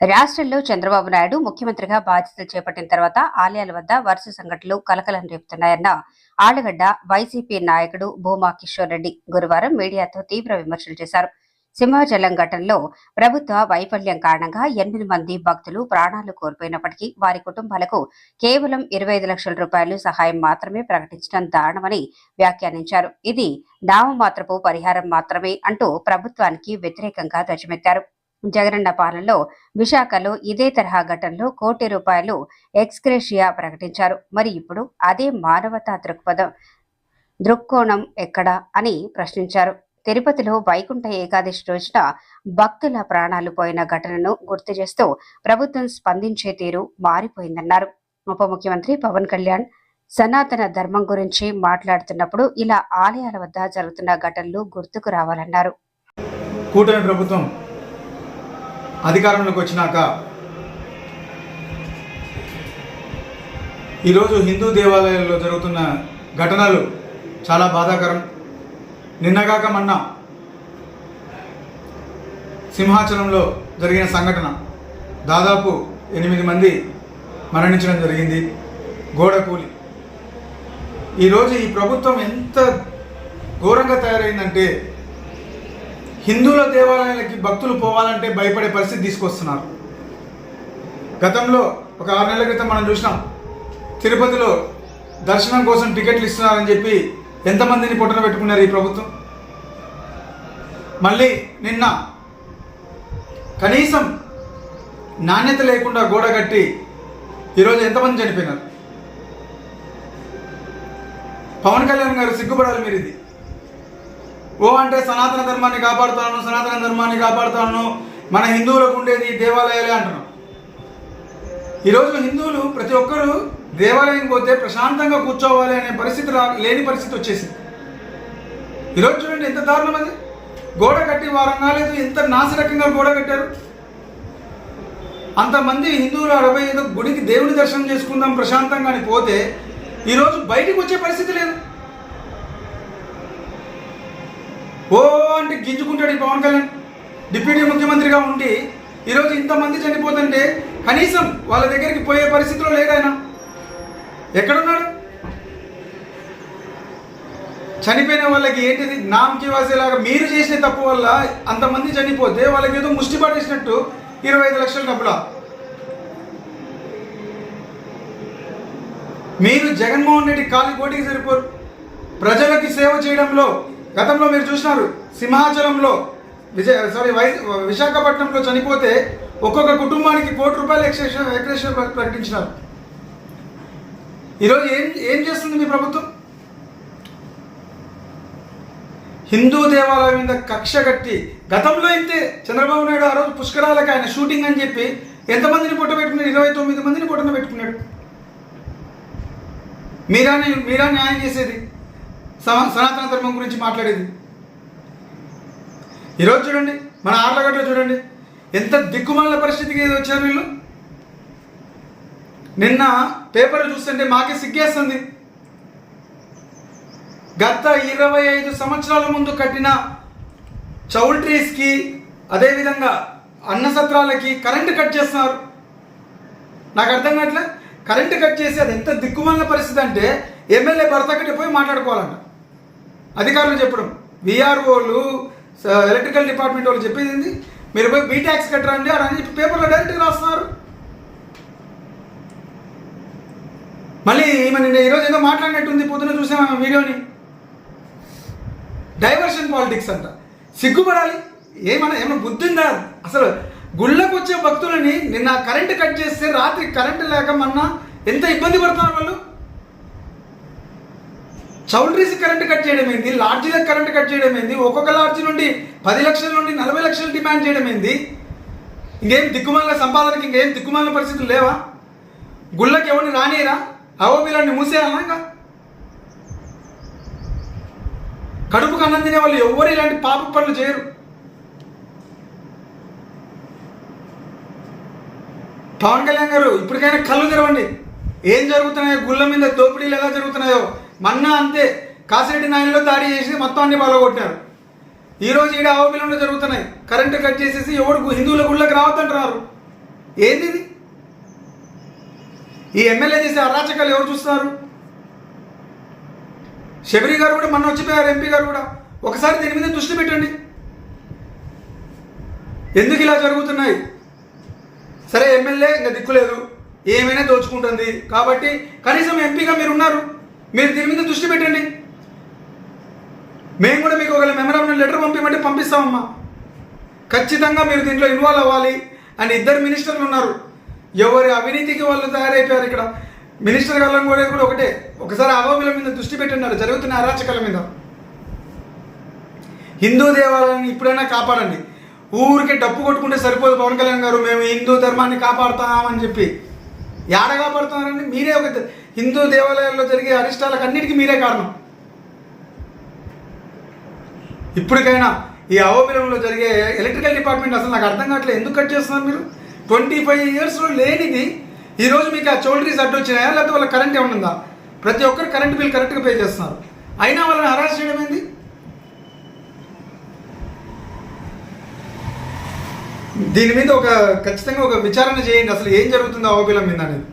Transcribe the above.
రాష్ట్రంలో చంద్రబాబు నాయుడు ముఖ్యమంత్రిగా బాధ్యతలు చేపట్టిన తర్వాత ఆలయాల వద్ద వరుస సంఘటనలు కలకలం రేపుతున్నాయన్న ఆళ్ళగడ్డ వైసీపీ నాయకుడు భూమా కిషోర్ రెడ్డి గురువారం మీడియాతో తీవ్ర విమర్శలు చేశారు. సింహాచలం ఘటనలో ప్రభుత్వ వైఫల్యం కారణంగా ఎనిమిది మంది భక్తులు ప్రాణాలు కోల్పోయినప్పటికీ వారి కుటుంబాలకు కేవలం ఇరవై ఐదు లక్షల రూపాయలు సహాయం మాత్రమే ప్రకటించడం దారుణమని వ్యాఖ్యానించారు. ఇది నామమాత్రపు పరిహారం మాత్రమే అంటూ ప్రభుత్వానికి వ్యతిరేకంగా ధ్వజమెత్తారు. జగనన్న పాలనలో విశాఖలో ఇదే తరహా ఘటనలో కోటి రూపాయలు ఎక్స్క్రేషియా ప్రకటించారు. మరి ఇప్పుడు అదే మానవతా దృక్పథం దృక్కోణం ఎక్కడా అని ప్రశ్నించారు. తిరుపతిలో వైకుంఠ ఏకాదశి రోజున భక్తుల ప్రాణాలు పోయిన ఘటనను గుర్తు చేస్తూ ప్రభుత్వం స్పందించే తీరు మారిపోయిందన్నారు. ఉప ముఖ్యమంత్రి పవన్ కళ్యాణ్ సనాతన ధర్మం గురించి మాట్లాడుతున్నప్పుడు ఇలా ఆలయాల వద్ద జరుగుతున్న ఘటనలు గుర్తుకు రావాలన్నారు. కూటమి ప్రభుత్వం అధికారంలోకి వచ్చినాక ఈరోజు హిందూ దేవాలయాల్లో జరుగుతున్న ఘటనలు చాలా బాధాకరం. నిన్నగాక మొన్న సింహాచలంలో జరిగిన సంఘటన. దాదాపు ఎనిమిది మంది మరణించడం జరిగింది. గోడ కూలి. ఈరోజు ఈ ప్రభుత్వం ఎంత ఘోరంగా తయారైందంటే హిందువుల దేవాలయాలకి భక్తులు పోవాలంటే భయపడే పరిస్థితి తీసుకొస్తున్నారు. గతంలో ఒక ఆరు నెలల క్రితం మనం చూసినాం. తిరుపతిలో దర్శనం కోసం టికెట్లు ఇస్తున్నారని చెప్పి ఎంతమందిని పొట్టన పెట్టుకున్నారు ఈ ప్రభుత్వం? మళ్ళీ నిన్న కనీసం నాణ్యత లేకుండా గోడ కట్టి ఈరోజు ఎంతమంది చనిపోయినారు? పవన్ కళ్యాణ్ గారు సిగ్గుపడాలి మీరు ఇది. ఓ అంటే సనాతన ధర్మాన్ని కాపాడుతాను సనాతన ధర్మాన్ని కాపాడుతాను. మన హిందువులకు ఉండేది దేవాలయాలే అంటున్నాం. ఈరోజు హిందువులు ప్రతి ఒక్కరూ దేవాలయం పోతే ప్రశాంతంగా కూర్చోవాలి అనే పరిస్థితి రా లేని పరిస్థితి వచ్చేసింది. ఈరోజు చూడండి ఎంత దారుణం అది. గోడ కట్టి వారం కాలేదు ఎంత నాసిరకంగా గోడ కట్టారు. అంతమంది హిందువులు అరవై ఐదు గుడికి దేవుని దర్శనం చేసుకుందాం ప్రశాంతంగా అని పోతే ఈరోజు బయటికి వచ్చే పరిస్థితి లేదు. ఓ అంటే గింజుకుంటాడు ఈ పవన్ కళ్యాణ్. డిప్యూటీ ముఖ్యమంత్రిగా ఉండి ఈరోజు ఇంతమంది చనిపోతుంటే కనీసం వాళ్ళ దగ్గరికి పోయే పరిస్థితిలో లేడు ఆయన. ఎక్కడున్నాడు? చనిపోయిన వాళ్ళకి ఏంటిది? నామకి వాసేలాగా మీరు చేసిన తప్పు వల్ల అంతమంది చనిపోతే వాళ్ళకి ఏదో ముష్టి పడేసినట్టు ఇరవై ఐదు లక్షల డబ్బులా? మీరు జగన్మోహన్ రెడ్డి కాలి కోటికి సరిపోరు. ప్రజలకి సేవ చేయడంలో గతంలో మీరు చూసినారు సింహాచలంలో విజయ సారీ వై విశాఖపట్నంలో చనిపోతే ఒక్కొక్క కుటుంబానికి కోటి రూపాయలు ఎక్స్ట్రేషన్ ఎక్స్ట్రేషన్ ప్రకటించినారు. ఈరోజు ఏం ఏం చేస్తుంది మీ ప్రభుత్వం? హిందూ దేవాలయం మీద కక్ష కట్టి గతంలో అయితే చంద్రబాబు నాయుడు ఆ రోజు పుష్కరాలకు ఆయన షూటింగ్ అని చెప్పి ఎంతమందిని పొట్ట పెట్టుకున్నాడు? ఇరవై తొమ్మిది మందిని పొట్టన పెట్టుకున్నాడు. మీరా మీరా న్యాయం చేసేది? సనాతన ధర్మం గురించి మాట్లాడేది. ఈరోజు చూడండి మన ఆర్లగడ్డలో చూడండి ఎంత దిక్కుమాల పరిస్థితికి వచ్చారు వీళ్ళు. నిన్న పేపర్ చూస్తుంటే మాకే సిగ్గేస్తుంది. గత ఇరవై ఐదు సంవత్సరాల ముందు కట్టిన చౌల్ట్రీస్కి అదేవిధంగా అన్న సత్రాలకి కరెంటు కట్ చేస్తున్నారు. నాకు అర్థం కావట్లే? కరెంటు కట్ చేసి అది ఎంత దిక్కుమాలిన పరిస్థితి అంటే ఎమ్మెల్యే భర్త కట్టి పోయి మాట్లాడుకోవాలంట. అధికారులు చెప్పడం. విఆర్ఓలు ఎలక్ట్రికల్ డిపార్ట్మెంట్ వాళ్ళు చెప్పేది ఏంది? మీరు పోయి బీటాక్స్ కట్టరండి అని చెప్పి పేపర్లో డైరెక్ట్గా రాస్తున్నారు. మళ్ళీ ఈమె నిన్న ఈరోజు ఏదో మాట్లాడినట్టుంది పొద్దున చూసాం ఆమె వీడియోని. డైవర్షన్ పాలిటిక్స్ అంట. సిగ్గుపడాలి. ఏమన్నా ఏమైనా బుద్ధిందా అసలు గుళ్ళకు వచ్చే భక్తులని నిన్న కరెంటు కట్ చేస్తే రాత్రి కరెంటు లేక మొన్న ఎంత ఇబ్బంది పడుతున్నారు వాళ్ళు? చౌల్ట్రీస్ కరెంట్ కట్ చేయడం ఏంది? లాడ్జీలకు కరెంట్ కట్ చేయడం ఏంది? ఒక్కొక్క లాడ్జీ నుండి పది లక్షల నుండి నలభై లక్షలు డిమాండ్ చేయడం ఏంది? ఇంకేం దిక్కుమాల సంపాదనకి ఇంకేం దిక్కుమాల పరిస్థితులు లేవా? గుళ్ళకి ఎవరిని రానియరా? అవోబిలాన్ని మూసేయాలా ఇంకా? కడుపుకు అన్నం తినే వాళ్ళు ఎవరు ఇలాంటి పాప పనులు చేయరు. పవన్ కళ్యాణ్ గారు ఇప్పటికైనా కళ్ళు తెరవండి. ఏం జరుగుతున్నాయో గుళ్ళ మీద దోపిడీలు ఎలా జరుగుతున్నాయో మన్నా అంతే. కాసిరెడ్డి నాయనలో దాడి చేసి మొత్తం అన్ని పగలగొట్టారు ఈరోజు రోజు ఈడ అవపిలంలో జరుగుతున్నాయి. కరెంటు కట్ చేసేసి ఎవడు హిందువుల గుళ్ళకి రావద్దంటున్నారు. ఏంది ఈ ఎమ్మెల్యే చేసే అరాచకాలు ఎవరు చూస్తున్నారు? శబరి గారు కూడా మొన్న వచ్చిపోయారు ఎంపీ గారు కూడా. ఒకసారి దీని మీద దృష్టి పెట్టండి. ఎందుకు ఇలా జరుగుతున్నాయి? సరే ఎమ్మెల్యే ఇంకా దిక్కులేదు ఏమైనా దోచుకుంటుంది. కాబట్టి కనీసం ఎంపీగా మీరు ఉన్నారు. మీరు దీని మీద దృష్టి పెట్టండి. మేము కూడా మీకు ఒకవేళ మెమరాండం లెటర్ పంపించమంటే పంపిస్తామమ్మా. ఖచ్చితంగా మీరు దీంట్లో ఇన్వాల్వ్ అవ్వాలి అని ఇద్దరు మినిస్టర్లు ఉన్నారు. ఎవరి అవినీతికి వాళ్ళు తయారైపోయారు ఇక్కడ. మినిస్టర్ గారు కూడా కూడా ఒకటే ఒకసారి అభోబిల మీద దృష్టి పెట్టినారు జరుగుతున్న అరాచకాల మీద. హిందూ దేవాలయాన్ని ఇప్పుడైనా కాపాడండి. ఊరికే డప్పు కొట్టుకుంటే సరిపోదు పవన్ కళ్యాణ్ గారు మేము హిందూ ధర్మాన్ని కాపాడుతామని చెప్పి. ఏడ కాపాడుతున్నారండి? మీరే ఒక హిందూ దేవాలయాల్లో జరిగే అరిష్టాలకు అన్నిటికీ మీరే కారణం. ఇప్పటికైనా ఈ అవబిలంలో జరిగే ఎలక్ట్రికల్ డిపార్ట్మెంట్ అసలు నాకు అర్థం కావట్లేదు. ఎందుకు కట్ చేస్తున్నారు మీరు? ట్వంటీ ఫైవ్ ఇయర్స్లో లేనిది ఈరోజు మీకు ఆ చోల్డ్రీస్ అడ్డు వచ్చినాయా? లేకపోతే వాళ్ళ కరెంట్ ఏమైనా ఉందా? ప్రతి ఒక్కరు కరెంట్ బిల్ కరెక్ట్గా పే చేస్తున్నారు. అయినా వాళ్ళని హరాస్ చేయడం ఏంది? దీని మీద ఒక ఖచ్చితంగా ఒక విచారణ చేయండి. అసలు ఏం జరుగుతుందో అవబిలం మీద అనేది.